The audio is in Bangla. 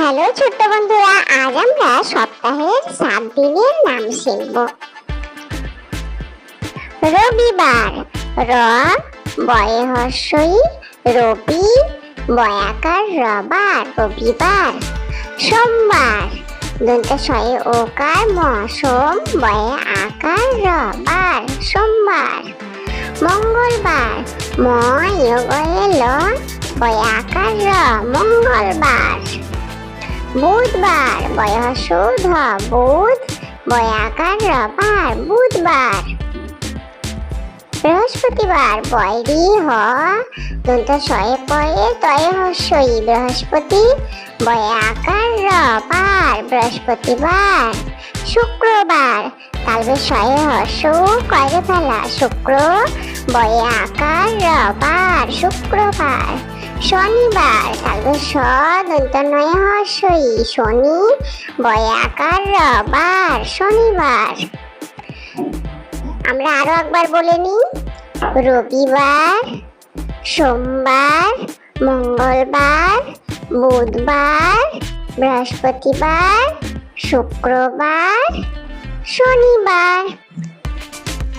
হ্যালো ছোট্ট বন্ধুরা, আজ আমরা সপ্তাহের সাত দিনের নাম শিখব। রবিবার, র বয়ে হর্ষই রবি, বয়াকার, রবার, রবিবার। সোমবার দন্ত শয়ে ওকার ম সোম বয়ে আকার, রবার। সোমবার, মঙ্গলবার ম ইয়গয়ে ল, বয়ে আকার, র। মঙ্গলবার। বুধবার বয়সুধ বুধ, বয়াকার রবার বুধবার। বৃহস্পতিবার বয়রি হ, দন্ত শয়ে পয়ে তয়ে হস্যই বৃহস্পতি, বয়াকার রবার বৃহস্পতিবার। শুক্রবার, তালবে শয়ে হর্ষ কয়রে ফেলা শুক্র বয়ে আকার রবার, শুক্রবার। শনিবার। তালবে স দন্ত নয় হর্ষই। শনি, বয়ে আকার, রবার, শনিবার। আমরা আরও একবার বলে নিই। রবিবার, সোমবার, মঙ্গলবার, বুধবার, বৃহস্পতিবার, শুক্রবার, শনিবার।